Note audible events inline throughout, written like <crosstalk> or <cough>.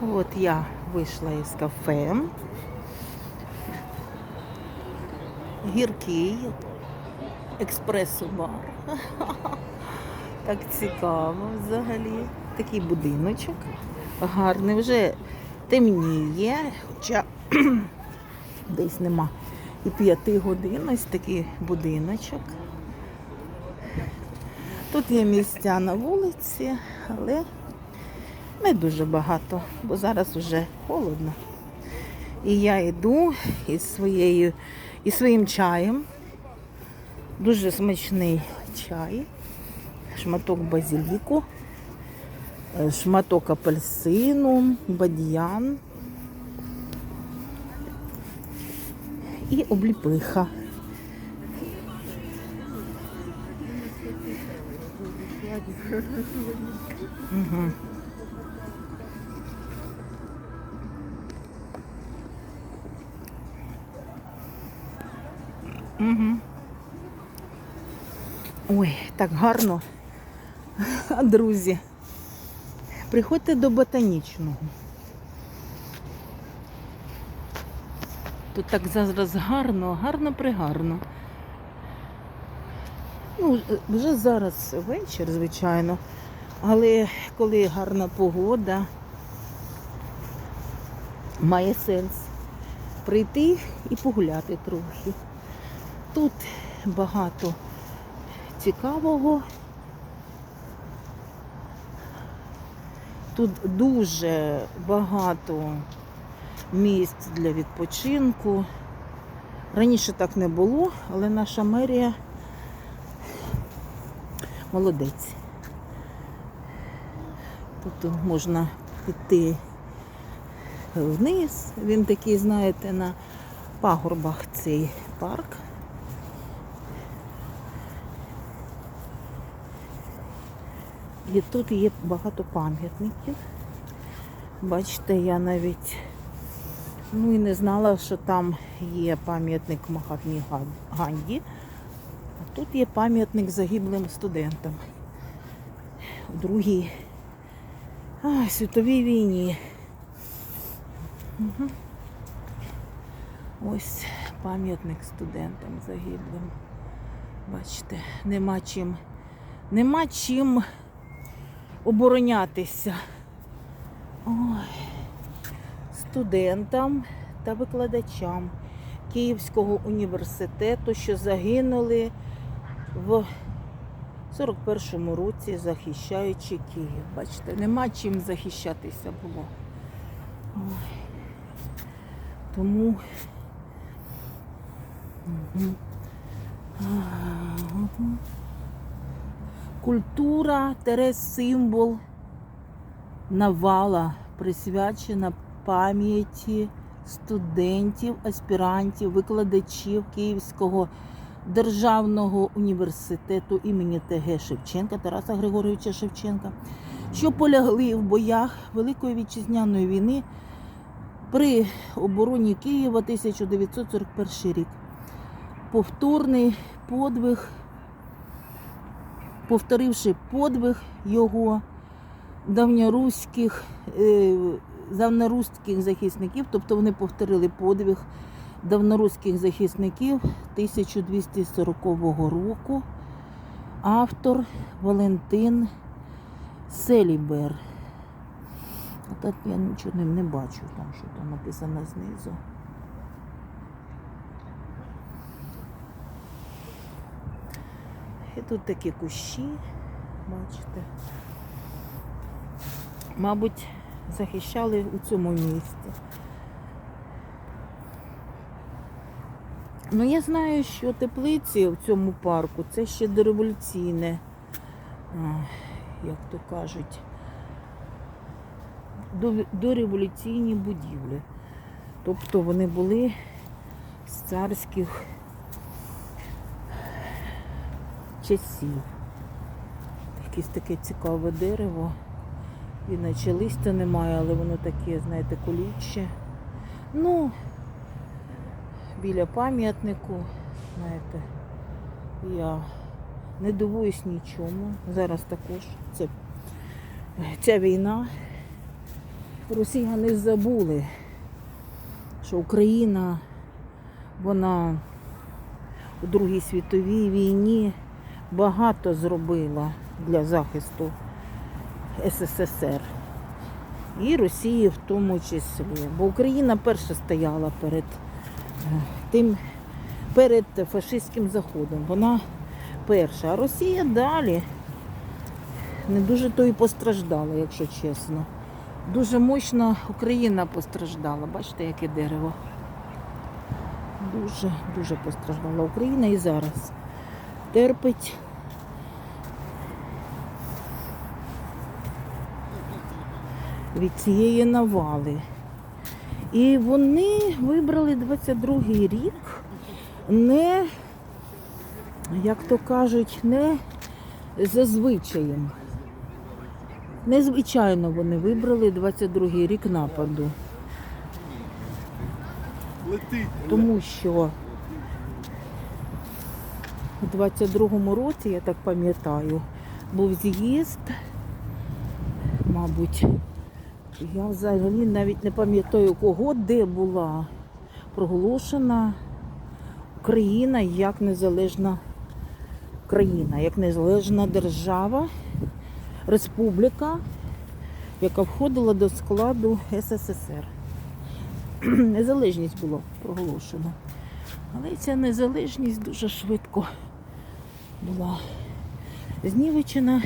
От я вийшла із кафе. Гіркий експресо-бар. <laughs> Так цікаво взагалі. Такий будиночок. Гарний, вже темніє, хоча <clears throat> десь нема і п'яти годин. Ось такий будиночок. Тут є місця на вулиці, але не дуже багато, бо зараз вже холодно. І я йду із своєю із своїм чаєм. Дуже смачний чай, шматок базиліку, е, шматок апельсину, бадьян і обліпиха. Угу. Угу. Ой, так гарно. <laughs> Друзі. Приходьте до ботанічного. Тут так зараз гарно, гарно пригарно. Ну, вже зараз вечір, звичайно. Але коли гарна погода, має сенс прийти і погуляти трохи. Тут багато цікавого. Тут дуже багато місць для відпочинку. Раніше так не було, але наша мерія молодець. Тут можна піти вниз. Він такий, знаєте, на пагорбах цей парк. І тут є багато пам'ятників. Бачите, я навіть ну і не знала, що там є пам'ятник Махатмі Ганді. А тут є пам'ятник загиблим студентам у Другій а, світовій війні. Угу. Ось пам'ятник студентам загиблим. Бачите, нема чим, нема чим оборонятися. Ой. Студентам та викладачам Київського університету, що загинули в 41-му році, захищаючи Київ. Бачите, нема чим захищатися було. Ой. Тому Мгм. Тере символ навала присвячена пам'яті студентів, аспірантів, викладачів Київського державного університету імені ТГ Шевченка, Тараса Григоровича Шевченка, що полягли в боях Великої вітчизняної війни при обороні Києва 1941 рік. Повторний подвиг, повторивши подвиг його давньоруських, е, давньоруських захисників, тобто вони повторили подвиг давньоруських захисників 1240 року. Автор Валентин Селібер. А так я нічого не бачу, там що там написано знизу. І тут такі кущі, бачите. Мабуть, захищали у цьому місці. Ну, я знаю, що теплиці в цьому парку це ще дореволюційне, як то кажуть, дореволюційні будівлі. Тобто вони були з царських часів. Якесь таке цікаве дерево. І наче листя немає, але воно таке, знаєте, колюче. Ну, біля пам'ятнику, знаєте, я не дивуюсь нічому. Зараз також це, ця війна росіяни забули, що Україна, вона у Другій світовій війні багато зробила для захисту СССР. І Росії в тому числі. Бо Україна перша стояла перед е, тим, перед фашистським заходом. Вона перша. А Росія далі не дуже то і постраждала, якщо чесно. Дуже мощно Україна постраждала. Бачите, яке дерево. Дуже, дуже постраждала Україна і зараз терпить. Від цієї навали. І вони вибрали 22-й рік не, як то кажуть, не за звичаєм. Незвичайно вони вибрали 22-й рік нападу. Летить. Тому що у 22-му році, я так пам'ятаю, був з'їзд, мабуть, я взагалі навіть не пам'ятаю кого, де була проголошена Україна як незалежна країна, як незалежна держава, республіка, яка входила до складу СССР. Незалежність було проголошено. Але ця незалежність дуже швидко була знівечена.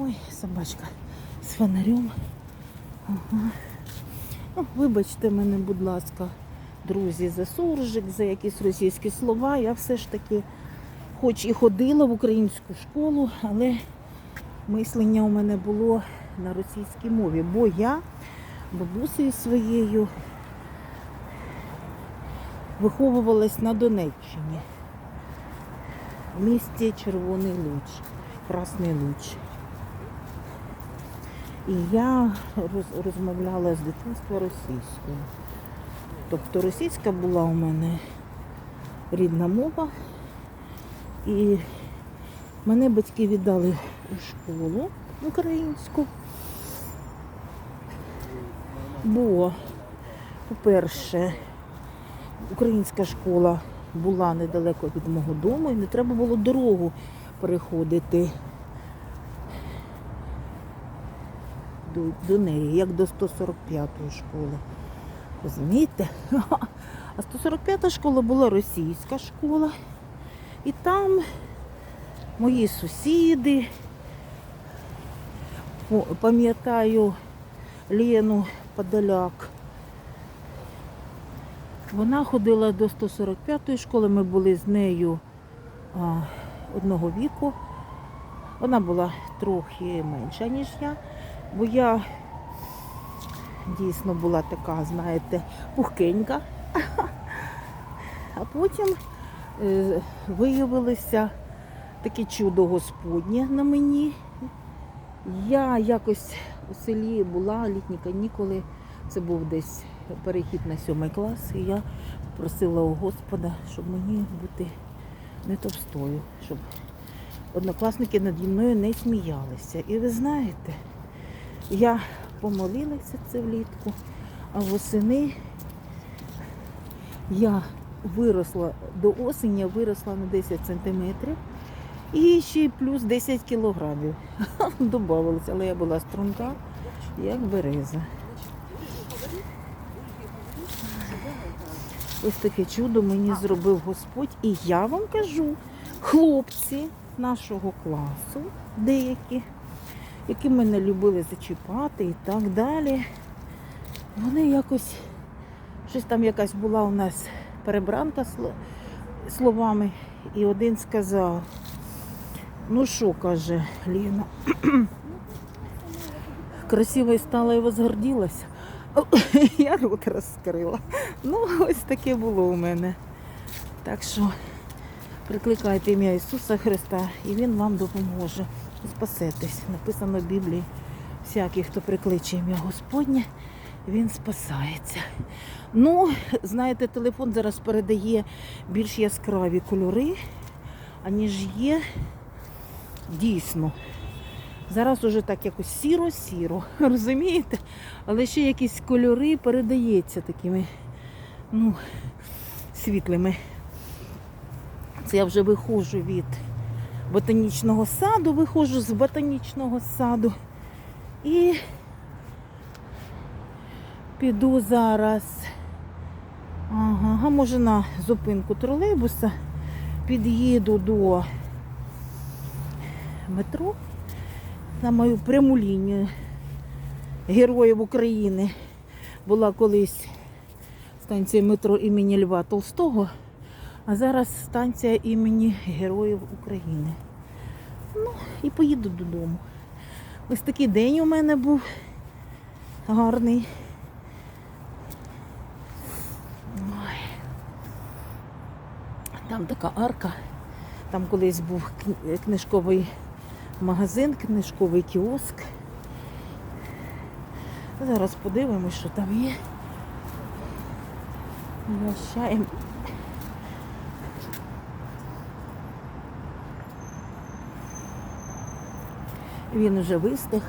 Ой, собачка з фонарем. Ага. Ну, вибачте мене, будь ласка, друзі, за суржик, за якісь російські слова. Я все ж таки, хоч і ходила в українську школу, але мислення у мене було на російській мові, бо я бабусею своєю виховувалась на Донеччині. В місті Червоний Луч, Красний Луч. І я роз- розмовляла з дитинства російською. Тобто російська була у мене рідна мова. І мене батьки віддали у школу українську. Бо, по-перше, українська школа була недалеко від мого дому і не треба було дорогу переходити до, до неї, як до 145-ї школи. Розумієте? <laughs> А 145-та школа була російська школа. І там мої сусіди, пам'ятаю Лену Подоляк. Вона ходила до 145-ї школи, ми були з нею а, одного віку. Вона була трохи менша, ніж я, бо я дійсно була така, знаєте, пухкенька. А потім е, виявилося таке чудо Господнє на мені. Я якось у селі була літні канікули, це був десь перехід на сьомий клас, і я просила у Господа, щоб мені бути не товстою, щоб однокласники наді мною не сміялися. І ви знаєте, я помолилася це влітку, а восени я виросла до осені, виросла на 10 сантиметрів. І ще плюс 10 кілограмів. <laughs> Добавилося, але я була струнка, як береза. Ось таке чудо мені зробив Господь. І я вам кажу, хлопці нашого класу, деякі, які мене любили зачіпати і так далі, вони якось, щось там якась була у нас перебранка словами, і один сказав, ну що, каже Ліна, <clears throat> красивою стала і возгордилася. <laughs> Я рот розкрила. Ну, ось таке було у мене. Так що прикликайте ім'я Ісуса Христа, і Він вам допоможе. Спасетесь. Написано в Біблії. Всякий, хто прикличе ім'я Господнє, він спасається. Ну, знаєте, телефон зараз передає більш яскраві кольори, аніж є дійсно Зараз уже так якось сіро-сіро, <laughs> розумієте? Але ще якісь кольори передаються такими ну, світлими. Це я вже виходжу від ботанічного саду, виходжу з ботанічного саду і піду зараз. Ага, а може на зупинку тролейбуса під'їду до метро на мою пряму лінію Героїв України. Була колись станція метро імені Льва Толстого, а зараз станція імені Героїв України. Ну, і поїду додому. Ось такий день у мене був гарний. Ой. Там така арка. Там колись був книжковий магазин, книжковий кіоск. Зараз подивимось, що там є. Прощаємо. Він вже вистиг.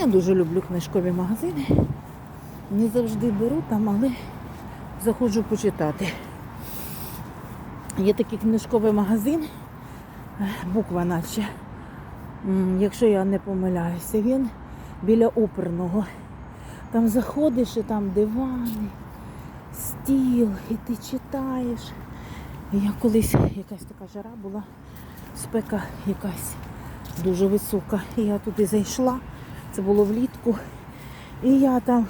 Я дуже люблю книжкові магазини. Не завжди беру там, але заходжу почитати. Є такий книжковий магазин, буква наче. Якщо я не помиляюся, він біля оперного. Там заходиш і там дивани, стіл, і ти читаєш. Я колись якась така жара була, спека якась дуже висока. І я туди зайшла, це було влітку. І я там,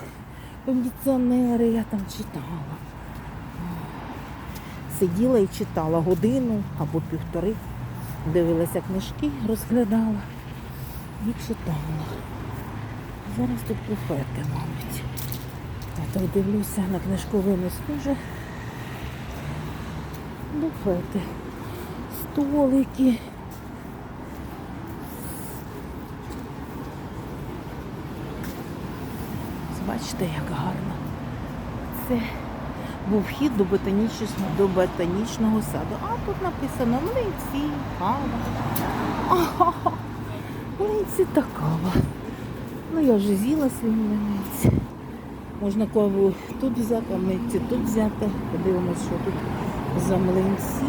кондиціонери, я там читала. Сиділа і читала годину або півтори, дивилася книжки, розглядала і читала. Зараз тут буфети, мабуть. Я так дивлюся на книжковий схоже. Буфети, столики. Бачите, як гарно. Це був вхід до ботанічного, до ботанічного саду. А тут написано млинці, кава. Млинці та кава. Ну я вже з'їла свій млинець. Можна каву тут взяти, а млинці тут взяти. Подивимось, що тут за млинці.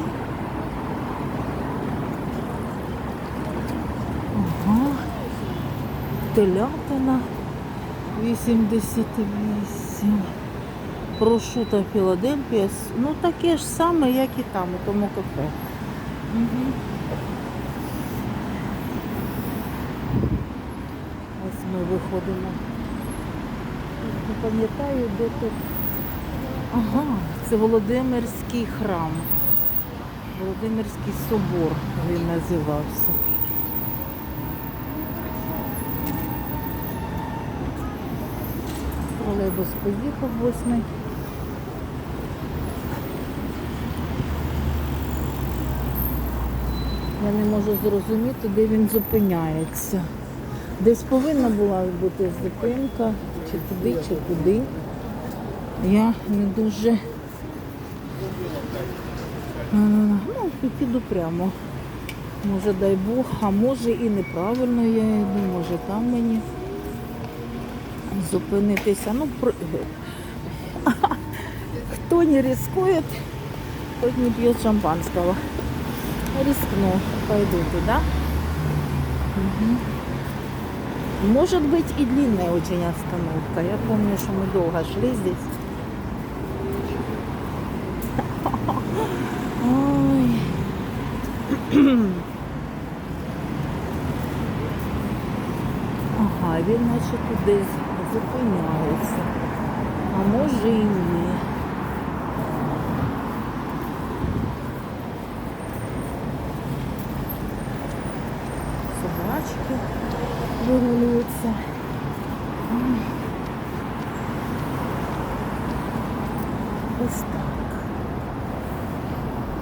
Ага. Телятина 88. Прошута Філадельфія. Ну таке ж саме, як і там, у тому кафе. Угу. Ось ми виходимо. Не пам'ятаю, де тут. Ага, це Володимирський храм. Володимирський собор він називався. Тролейбус поїхав восьмий. Я не можу зрозуміти, де він зупиняється. Десь повинна була бути зупинка, чи туди, чи туди. Я не дуже. Ну, піду прямо. Може, дай Бог, а може і неправильно я йду, може там мені зупинитися. Ну, про... <laughs> Хто не рискує, тот не п'є шампанського. Рискну, пойду туда. Мгм. Может быть и длинная очень остановка. Я помню, что мы долго шли здесь. Ой. Ага, він наче тут десь зупиняється. А може і ні.